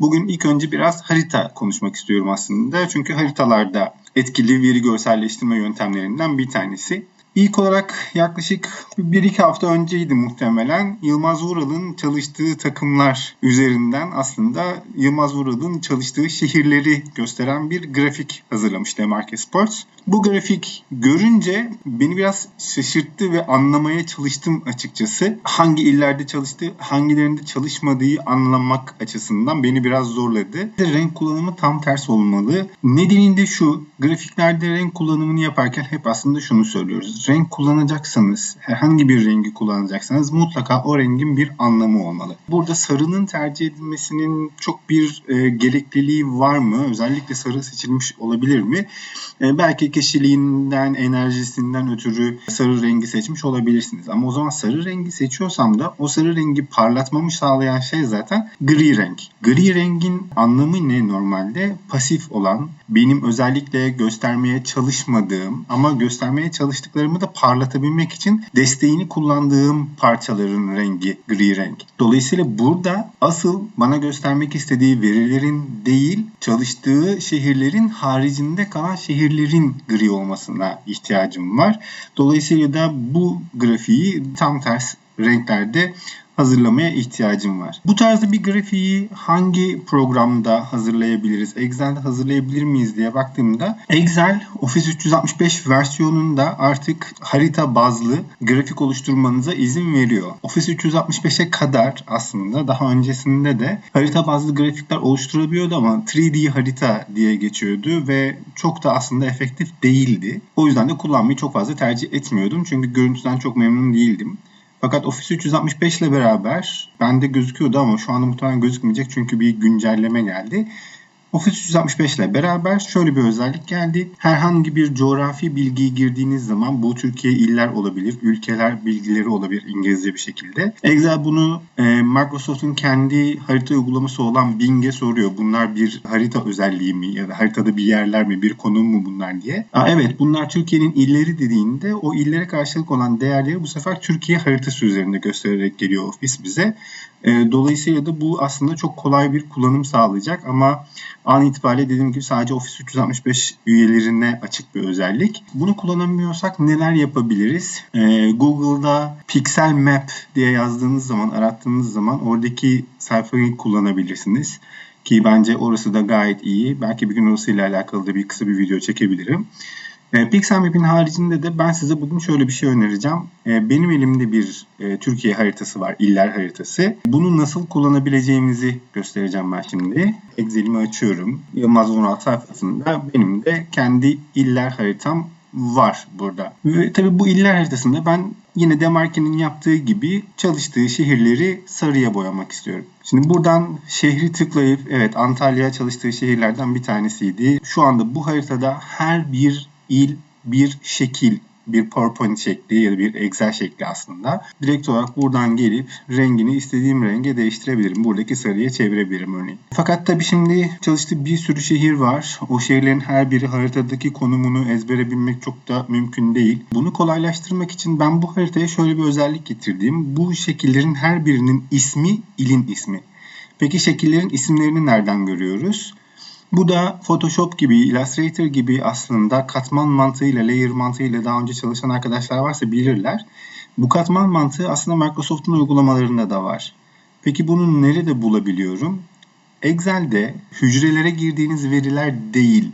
Bugün ilk önce biraz harita konuşmak istiyorum aslında. Çünkü haritalarda etkili veri görselleştirme yöntemlerinden bir tanesi. İlk olarak yaklaşık 1-2 hafta önceydi muhtemelen Yılmaz Vural'ın çalıştığı takımlar üzerinden aslında Yılmaz Vural'ın çalıştığı şehirleri gösteren bir grafik hazırlamış Demarke Sports. Bu grafik görünce beni biraz şaşırttı ve anlamaya çalıştım açıkçası. Hangi illerde çalıştı, hangilerinde çalışmadığı anlamak açısından beni biraz zorladı. Renk kullanımı tam ters olmalı. Nedeni de şu, grafiklerde renk kullanımını yaparken hep aslında şunu söylüyoruz renk kullanacaksanız, herhangi bir rengi kullanacaksanız mutlaka o rengin bir anlamı olmalı. Burada sarının tercih edilmesinin çok bir e, gerekliliği var mı? Özellikle sarı seçilmiş olabilir mi? E, belki kişiliğinden, enerjisinden ötürü sarı rengi seçmiş olabilirsiniz. Ama o zaman sarı rengi seçiyorsam da o sarı rengi parlatmamı sağlayan şey zaten gri renk. Gri rengin anlamı ne normalde? Pasif olan, benim özellikle göstermeye çalışmadığım ama göstermeye çalıştıklarımı da parlatabilmek için desteğini kullandığım parçaların rengi gri renk. Dolayısıyla burada asıl bana göstermek istediği verilerin değil çalıştığı şehirlerin haricinde kalan şehirlerin gri olmasına ihtiyacım var. Dolayısıyla da bu grafiği tam ters renklerde hazırlamaya ihtiyacım var. Bu tarzda bir grafiği hangi programda hazırlayabiliriz? Excel'de hazırlayabilir miyiz diye baktığımda Excel Office 365 versiyonunda artık harita bazlı grafik oluşturmanıza izin veriyor. Office 365'e kadar aslında daha öncesinde de harita bazlı grafikler oluşturabiliyordu ama 3D harita diye geçiyordu ve çok da aslında efektif değildi. O yüzden de kullanmayı çok fazla tercih etmiyordum. Çünkü görüntüden çok memnun değildim. Fakat Office 365 ile beraber bende gözüküyordu ama şu anda muhtemelen gözükmeyecek çünkü bir güncelleme geldi. Office 365 ile beraber şöyle bir özellik geldi. Herhangi bir coğrafi bilgiyi girdiğiniz zaman bu Türkiye iller olabilir, ülkeler bilgileri olabilir İngilizce bir şekilde. Excel bunu e, Microsoft'un kendi harita uygulaması olan Bing'e soruyor. Bunlar bir harita özelliği mi ya da haritada bir yerler mi, bir konum mu bunlar diye. Aa, evet bunlar Türkiye'nin illeri dediğinde o illere karşılık olan değerleri bu sefer Türkiye haritası üzerinde göstererek geliyor Office bize. E, dolayısıyla da bu aslında çok kolay bir kullanım sağlayacak ama an itibariyle dediğim gibi sadece Office 365 üyelerine açık bir özellik. Bunu kullanamıyorsak neler yapabiliriz? E, Google'da Pixel Map diye yazdığınız zaman, arattığınız zaman oradaki sayfayı kullanabilirsiniz. Ki bence orası da gayet iyi. Belki bir gün orasıyla alakalı da bir kısa bir video çekebilirim. E, Pixelmap'in haricinde de ben size bugün şöyle bir şey önereceğim. E, benim elimde bir e, Türkiye haritası var, iller haritası. Bunu nasıl kullanabileceğimizi göstereceğim ben şimdi. Excel'imi açıyorum. Yılmaz 16 sayfasında benim de kendi iller haritam var burada. Ve tabii bu iller haritasında ben yine Demarke'nin yaptığı gibi çalıştığı şehirleri sarıya boyamak istiyorum. Şimdi buradan şehri tıklayıp evet Antalya çalıştığı şehirlerden bir tanesiydi. Şu anda bu haritada her bir il bir şekil bir PowerPoint şekli ya da bir Excel şekli aslında. Direkt olarak buradan gelip rengini istediğim renge değiştirebilirim. Buradaki sarıya çevirebilirim örneğin. Fakat tabi şimdi çalıştığı bir sürü şehir var. O şehirlerin her biri haritadaki konumunu ezbere bilmek çok da mümkün değil. Bunu kolaylaştırmak için ben bu haritaya şöyle bir özellik getirdim. Bu şekillerin her birinin ismi ilin ismi. Peki şekillerin isimlerini nereden görüyoruz? Bu da Photoshop gibi, Illustrator gibi aslında katman mantığıyla, layer mantığıyla daha önce çalışan arkadaşlar varsa bilirler. Bu katman mantığı aslında Microsoft'un uygulamalarında da var. Peki bunu nerede bulabiliyorum? Excel'de hücrelere girdiğiniz veriler değil.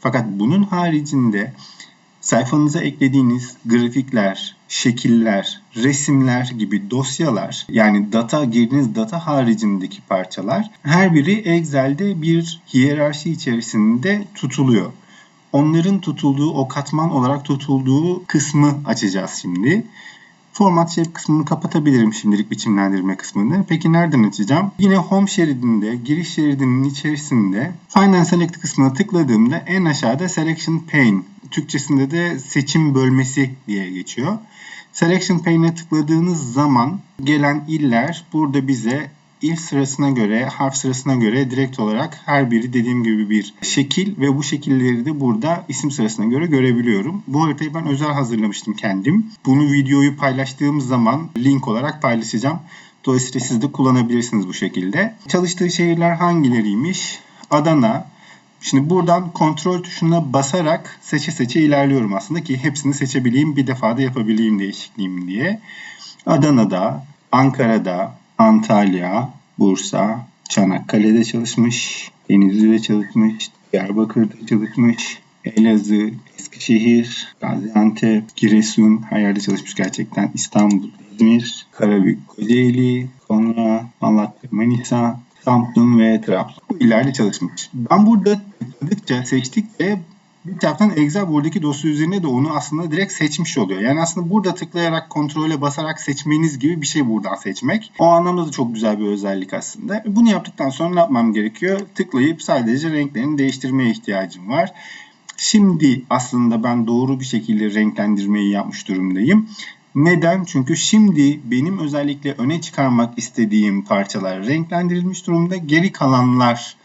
Fakat bunun haricinde sayfanıza eklediğiniz grafikler, şekiller, resimler gibi dosyalar yani data girdiğiniz data haricindeki parçalar her biri Excel'de bir hiyerarşi içerisinde tutuluyor. Onların tutulduğu, o katman olarak tutulduğu kısmı açacağız şimdi. Format Shape kısmını kapatabilirim şimdilik biçimlendirme kısmını. Peki nereden açacağım? Yine Home şeridinde, giriş şeridinin içerisinde Finance Select kısmına tıkladığımda en aşağıda Selection Pane, Türkçesinde de seçim bölmesi diye geçiyor. Selection Pane'e tıkladığınız zaman gelen iller burada bize il sırasına göre, harf sırasına göre direkt olarak her biri dediğim gibi bir şekil ve bu şekilleri de burada isim sırasına göre görebiliyorum. Bu haritayı ben özel hazırlamıştım kendim. Bunu videoyu paylaştığım zaman link olarak paylaşacağım. Dolayısıyla siz de kullanabilirsiniz bu şekilde. Çalıştığı şehirler hangileriymiş? Adana. Şimdi buradan kontrol tuşuna basarak seçe seçe ilerliyorum aslında ki hepsini seçebileyim, bir defada yapabileyim değişikliğim diye. Adana'da, Ankara'da, Antalya, Bursa, Çanakkale'de çalışmış, Denizli'de çalışmış, Diyarbakır'da çalışmış, Elazığ, Eskişehir, Gaziantep, Giresun her yerde çalışmış gerçekten. İstanbul, İzmir, Karabük, Kocaeli, Konya, Malatya, Manisa, Samsun ve Trabzon. Bu illerde çalışmış. Ben burada tıkladıkça, seçtikçe bir taraftan Excel buradaki dosya üzerine de onu aslında direkt seçmiş oluyor. Yani aslında burada tıklayarak kontrole basarak seçmeniz gibi bir şey buradan seçmek. O anlamda da çok güzel bir özellik aslında. Bunu yaptıktan sonra ne yapmam gerekiyor? Tıklayıp sadece renklerini değiştirmeye ihtiyacım var. Şimdi aslında ben doğru bir şekilde renklendirmeyi yapmış durumdayım. Neden? Çünkü şimdi benim özellikle öne çıkarmak istediğim parçalar renklendirilmiş durumda. Geri kalanlar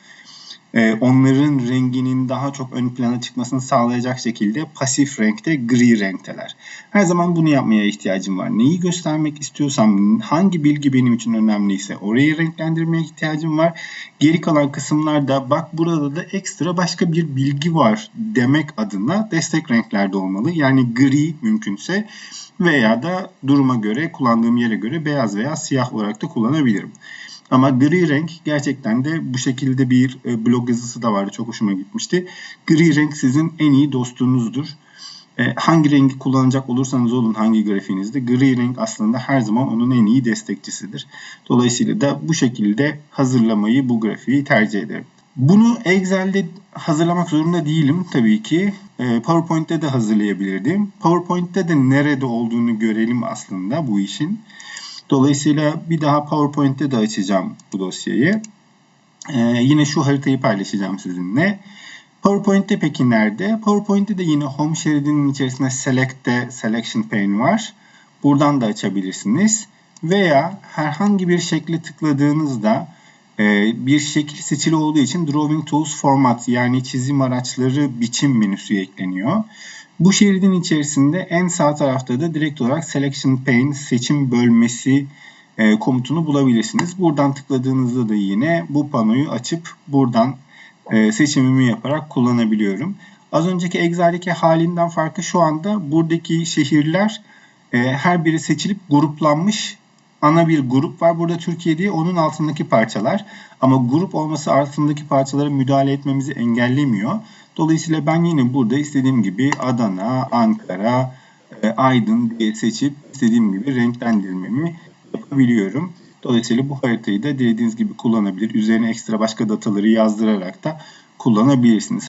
e, onların renginin daha çok ön plana çıkmasını sağlayacak şekilde pasif renkte gri renkteler. Her zaman bunu yapmaya ihtiyacım var. Neyi göstermek istiyorsam, hangi bilgi benim için önemliyse orayı renklendirmeye ihtiyacım var. Geri kalan kısımlarda bak burada da ekstra başka bir bilgi var demek adına destek renklerde olmalı. Yani gri mümkünse veya da duruma göre, kullandığım yere göre beyaz veya siyah olarak da kullanabilirim. Ama gri renk gerçekten de bu şekilde bir e, blog yazısı da vardı. Çok hoşuma gitmişti. Gri renk sizin en iyi dostunuzdur. E, hangi rengi kullanacak olursanız olun hangi grafiğinizde gri renk aslında her zaman onun en iyi destekçisidir. Dolayısıyla da bu şekilde hazırlamayı bu grafiği tercih ederim. Bunu Excel'de hazırlamak zorunda değilim tabii ki. E, PowerPoint'te de hazırlayabilirdim. PowerPoint'te de nerede olduğunu görelim aslında bu işin. Dolayısıyla bir daha PowerPoint'te de açacağım bu dosyayı. Ee, yine şu haritayı paylaşacağım sizinle. PowerPoint'te peki nerede? PowerPoint'te de yine Home şeridinin içerisinde Select'te Selection Pane var. Buradan da açabilirsiniz. Veya herhangi bir şekli tıkladığınızda e, bir şekil seçili olduğu için Drawing Tools Format yani çizim araçları biçim menüsü ekleniyor. Bu şeridin içerisinde en sağ tarafta da direkt olarak Selection Pane seçim bölmesi e, komutunu bulabilirsiniz. Buradan tıkladığınızda da yine bu panoyu açıp buradan e, seçimimi yaparak kullanabiliyorum. Az önceki Excel'deki halinden farkı şu anda buradaki şehirler e, her biri seçilip gruplanmış ana bir grup var. Burada Türkiye diye onun altındaki parçalar. Ama grup olması altındaki parçalara müdahale etmemizi engellemiyor. Dolayısıyla ben yine burada istediğim gibi Adana, Ankara, e, Aydın diye seçip istediğim gibi renklendirmemi yapabiliyorum. Dolayısıyla bu haritayı da dilediğiniz gibi kullanabilir. Üzerine ekstra başka dataları yazdırarak da kullanabilirsiniz.